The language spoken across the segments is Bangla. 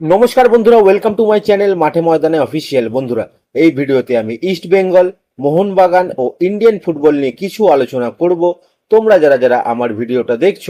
নমস্কার বন্ধুরা ওয়েলকাম টু মাই চ্যানেল মাঠে ময়দানে অফিসিয়াল বন্ধুরা, এই ভিডিওতে আমি ইস্ট বেঙ্গল মোহনবাগান ও ইন্ডিয়ান ফুটবল নিয়ে কিছু আলোচনা করব। তোমরা যারা যারা আমার ভিডিওটা দেখছ,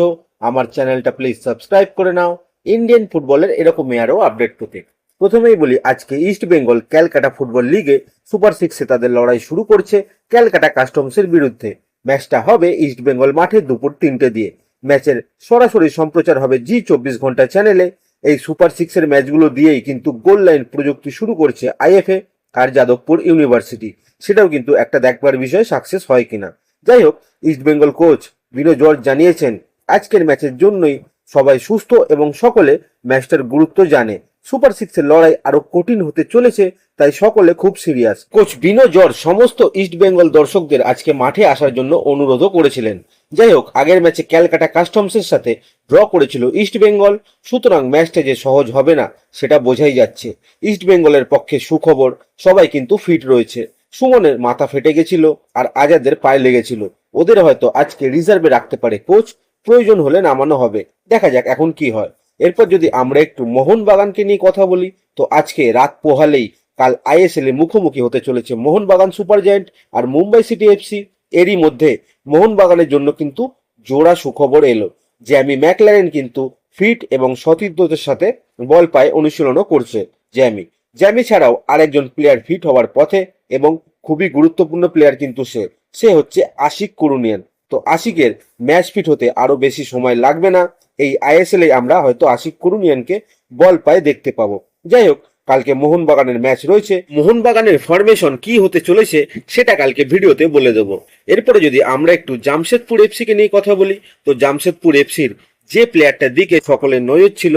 আমার চ্যানেলটা প্লিজ সাবস্ক্রাইব করে নাও। ইন্ডিয়ান ফুটবলের এরকমই আরও আপডেট পেতে। প্রথমেই বলি, আজকে ইস্ট বেঙ্গল ক্যালকাটা ফুটবল লিগে সুপার সিক্সে তাদের লড়াই শুরু করছে ক্যালকাটা কাস্টমসের বিরুদ্ধে। ম্যাচটা হবে ইস্ট বেঙ্গল মাঠে দুপুর তিনটে দিয়ে। ম্যাচের সরাসরি সম্প্রচার হবে জি চব্বিশ ঘণ্টা চ্যানেলে এই সুপার সিক্সের ম্যাচগুলো দিয়েই কিন্তু গোল লাইন প্রযুক্তি শুরু করছে আইএফএ আর যাদবপুর ইউনিভার্সিটি সেটাও কিন্তু একটা দেখবার বিষয় সাকসেস হয় কিনা। যাই হোক ইস্টবেঙ্গল কোচ বিনো জর্জ জানিয়েছেন, আজকের ম্যাচের জন্যই সবাই সুস্থ এবং সকলে ম্যাচটার গুরুত্ব জানে। সুপার সিক্সের লড়াই আরও কঠিন হতে চলেছে, তাই সকলে খুব সিরিয়াস। কোচ বিনো জর্জ সমস্ত ইস্ট বেঙ্গল দর্শকদের আজকে মাঠে আসার জন্য অনুরোধও করেছিলেন। যাই হোক, আগের ম্যাচে ক্যালকাটা কাস্টমসের সাথে ড্র করেছিল ইস্ট বেঙ্গল, সুতরাং ম্যাচটা যে সহজ হবে না, সেটা বোঝাই যাচ্ছে। ইস্ট বেঙ্গলের পক্ষে সুখবর, সবাই কিন্তু ফিট রয়েছে। সুমনের মাথা ফেটে গেছিল আর আজাদের পায়ে লেগেছিল। ওদের হয়তো আজকে রিজার্ভে রাখতে পারে কোচ, প্রয়োজন হলে নামানো হবে। দেখা যাক এখন কি হয়। এরপর যদি আমরা একটু মোহনবাগানকে নিয়ে কথা বলি, তো আজকে রাত পোহালেই কাল আইএসএল এ মুখোমুখি হতে চলেছে মোহনবাগান সুপার জায়েন্ট আর মুম্বাই সিটি এফসি এরই মধ্যে মোহনবাগানের জন্য কিন্তু জোড়া সুখবর এলো জ্যামি ম্যাকলারেন কিন্তু ফিট এবং সতীর্থদের সাথে বল পায়ে অনুশীলনও করছে জ্যামি। জ্যামি ছাড়াও আরেকজন প্লেয়ার ফিট হওয়ার পথে এবং খুবই গুরুত্বপূর্ণ প্লেয়ার কিন্তু সে। সে হচ্ছে আশিক কুরুনিয়ান। তো আশিকের ম্যাচ ফিট হতে আরও বেশি সময় লাগবে না। এই আইএসএল এ আমরা হয়তো আশিক কুরুনিয়ানকে বল পায়ে দেখতে পাবো। যাই হোক, কালকে মোহনবাগানের ম্যাচ রয়েছে। মোহনবাগানের ফরমেশন কি হতে চলেছে সেটা কালকে ভিডিওতে বলে দেব। এরপরে যদি আমরা একটু জামশেদপুর এফসিকে নিয়ে কথা বলি, তো জামশেদপুর এফসির যে প্লেয়ারটার দিকে সকলের নজর ছিল,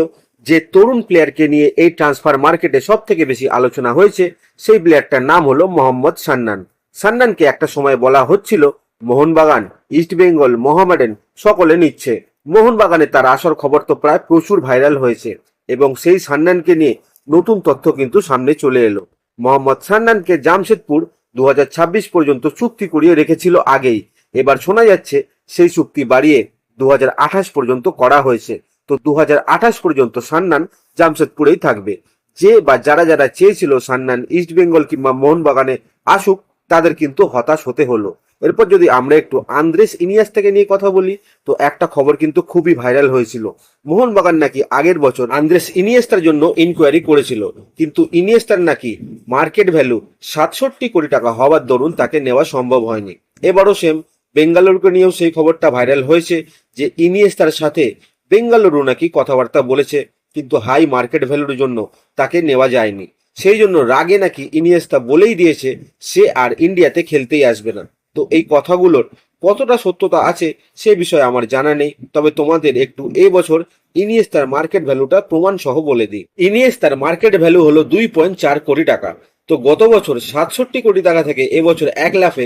যে তরুণ প্লেয়ারকে নিয়ে এই ট্রান্সফার মার্কেটে সব থেকে বেশি আলোচনা হয়েছে, সেই প্লেয়ারটার নাম হলো মোহাম্মদ সান্নান। সান্নানকে একটা সময় বলা হচ্ছিল মোহনবাগান। ইস্ট বেঙ্গল মোহামেডান সকলে নিচ্ছে। মোহনবাগানে তার আসর খবর তো প্রায় প্রচুর ভাইরাল হয়েছে এবং সেই সান্নানকে নিয়ে নতুন তথ্য কিন্তু সামনে চলে এলো। মোহাম্মদ সান্নানকে জামশেদপুর দু হাজার ছাব্বিশ পর্যন্ত চুক্তি করিয়ে রেখেছিল আগেই। এবার শোনা যাচ্ছে সেই চুক্তি বাড়িয়ে দু হাজার আঠাশ পর্যন্ত করা হয়েছে। তো দু হাজার আঠাশ পর্যন্ত সান্নান জামশেদপুরেই থাকবে। যে বা যারা যারা চেয়েছিল সান্নান ইস্ট বেঙ্গল কিংবা মোহনবাগানে আসুক, তাদের কিন্তু হতাশ হতে হলো। এরপর যদি আমরা একটু আন্দ্রেস ইনিয়াস থেকে নিয়ে কথা বলি, তো একটা খবর কিন্তু খুবই ভাইরাল হয়েছিল। মোহনবাগান নাকি আগের বছর আন্দ্রেস ইনিয়েস্তার জন্য ইনকোয়ারি করেছিল। কিন্তু ইনিয়েস্তার নাকি মার্কেট ভ্যালু সাতষট্টি কোটি টাকা হওয়ার দরুন তাকে নেওয়া সম্ভব হয়নি। এবারও সেম বেঙ্গালুরুকে নিয়েও সেই খবরটা ভাইরাল হয়েছে যে ইনিয়েস্তার সাথে বেঙ্গালুরু নাকি কথাবার্তা বলেছে, কিন্তু হাই মার্কেট ভ্যালুর জন্য তাকে নেওয়া যায়নি। সেই জন্য রাগে নাকি ইনিয়েস্তা বলেই দিয়েছে, সে আর ইন্ডিয়াতে খেলতেই আসবে না। তো এই কথাগুলোর কতটা সত্যতা আছে সে বিষয়ে আমার জানা নেই। তবে তোমাদের একটু এই বছর ইনিয়েস্তার মার্কেট ভ্যালুটা প্রমাণ সহ বলে দিই। ইনিয়েস্তার মার্কেট ভ্যালু হলো দুই পয়েন্ট চার কোটি টাকা। তো গত বছর সাতষট্টি কোটি টাকা থেকে এবছর এক লাফে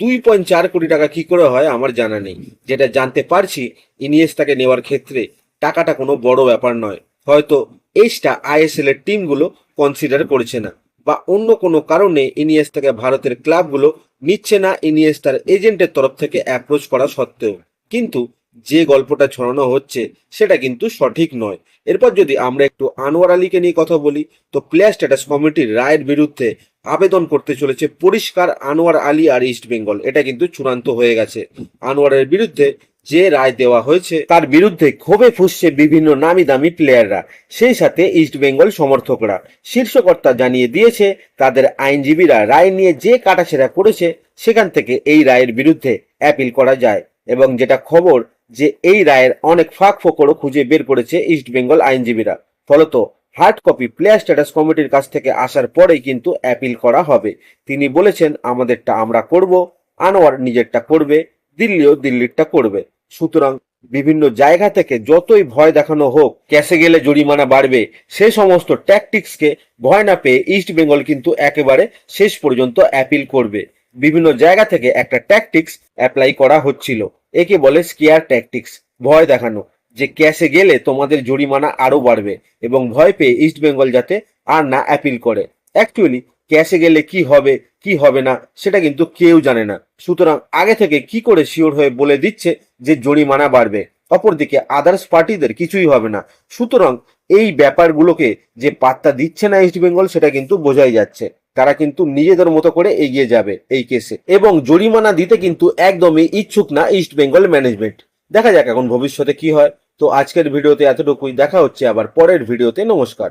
দুই পয়েন্ট চার কোটি টাকা কি করে হয় আমার জানা নেই। যেটা জানতে পারছি ইনিয়েস্তাকে নেওয়ার ক্ষেত্রে টাকাটা কোনো বড় ব্যাপার নয়। হয়তো এইটা আইএসএল এর টিমগুলো কনসিডার করছে না। বা অন্য কোনো কারণে ইনিয়েস্তাকে ভারতের ক্লাবগুলো নিচ্ছে না ইনিয়েস্তার এজেন্টের তরফ থেকে অ্যাপ্রোচ করা সত্ত্বেও। কিন্তু যে গল্পটা ছড়ানো হচ্ছে সেটা কিন্তু সঠিক নয়। এরপর যদি আমরা একটু আনোয়ার আলীকে নিয়ে কথা বলি, তো প্লেয়ার স্ট্যাটাস কমিটির রায়ের বিরুদ্ধে আবেদন করতে চলেছে পরিষ্কার আনোয়ার আলী আর ইস্ট বেঙ্গল এটা কিন্তু চূড়ান্ত হয়ে গেছে। আনোয়ারের বিরুদ্ধে যে রায় দেওয়া হয়েছে, তার বিরুদ্ধে ক্ষোভে ফুসছে বিভিন্ন নামি দামি প্লেয়াররা সেই সাথে ইস্ট বেঙ্গল সমর্থকরা। শীর্ষকর্তা জানিয়ে দিয়েছে, তাদের আইনজীবীরা রায় নিয়ে যে কাটাছেড়া করেছে, সেখান থেকে এই রায়ের বিরুদ্ধে অ্যাপিল করা যায়। এবং যেটা খবর, যে এই রায়ের অনেক ফাঁক ফোকরও খুঁজে বের করেছে ইস্ট বেঙ্গল আইনজীবীরা। ফলত হার্ড কপি প্লেয়ার স্ট্যাটাস কমিটির কাছ থেকে আসার পরেই কিন্তু অ্যাপিল করা হবে। তিনি বলেছেন, আমাদেরটা আমরা করব, আনোয়ার নিজেরটা করবে, দিল্লিও দিল্লিরটা করবে। সুতরাং বিভিন্ন জায়গা থেকে যতই ভয় দেখানো হোক, ক্যাশে গেলে জরিমানা বাড়বে, সে সমস্ত ট্যাকটিক্সকে ভয় না পেয়ে ইস্ট বেঙ্গল কিন্তু একেবারে শেষ পর্যন্ত অ্যাপিল করবে। বিভিন্ন জায়গা থেকে একটা ট্যাকটিক্স অ্যাপ্লাই করা হচ্ছিল। একে বলে স্কেয়ার ট্যাকটিক্স ভয় দেখানো, যে ক্যাশে গেলে তোমাদের জরিমানা আরও বাড়বে এবং ভয় পেয়ে ইস্ট বেঙ্গল যাতে আর না অ্যাপিল করে। অ্যাকচুয়ালি ক্যাশে গেলে কি হবে কি হবে না, সেটা কিন্তু কেউ জানে না। সুতরাং আগে থেকে কি করে শিওর হয়ে বলে দিচ্ছে যে জরিমানা বাড়বে। অপরদিকে আদার্স পার্টিদের কিছুই হবে না। সুতরাং এই ব্যাপারগুলোকে যে পাত্তা দিচ্ছে না ইস্ট বেঙ্গল সেটা কিন্তু বোঝাই যাচ্ছে। তারা কিন্তু নিজেদের মতো করে এগিয়ে যাবে এই কেসে এবং জরিমানা দিতে কিন্তু একদমই ইচ্ছুক না ইস্ট বেঙ্গল ম্যানেজমেন্ট দেখা যাক এখন ভবিষ্যতে কি হয়। তো আজকের ভিডিওতে এতটুকুই। দেখা হচ্ছে আবার পরের ভিডিওতে। নমস্কার।